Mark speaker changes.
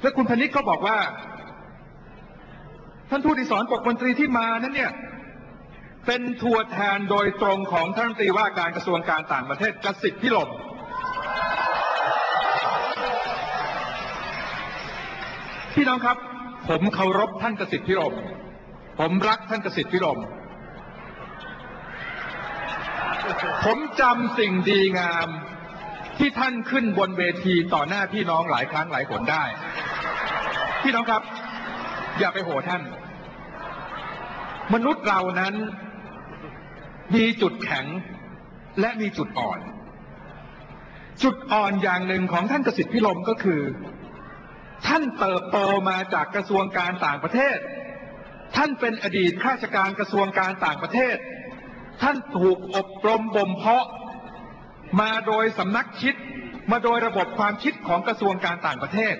Speaker 1: และคุณพนิษฐ์ก็บอกว่า ท่านทูตอิสรปกมนตรีที่มานั้นเนี่ย เป็นทัวร์แทนโดยตรงของท่านรัฐมนตรีว่าการกระทรวงการต่างประเทศกสิทธิ์พิรมพี่น้องครับ ผมเคารพท่านกสิทธิ์พิรมผมรักท่านกสิทธิ์พิรมผมจำสิ่งดีงามที่ท่านขึ้นบนเวทีต่อหน้าพี่น้องหลายครั้งหลายหนได้ พี่น้องครับ อย่าไปโหท่าน มนุษย์เรานั้น มีจุดแข็งและมีจุดอ่อน จุดอ่อนอย่างหนึ่งของท่านกสิทธิพิรมก็คือ ท่านเติบโตมาจากกระทรวงการต่างประเทศ ท่านเป็นอดีตข้าราชการกระทรวงการต่างประเทศ ท่านถูกอบรมบ่มเพาะ มาโดยสำนักคิดมาโดยระบบความคิดของกระทรวงการต่างประเทศ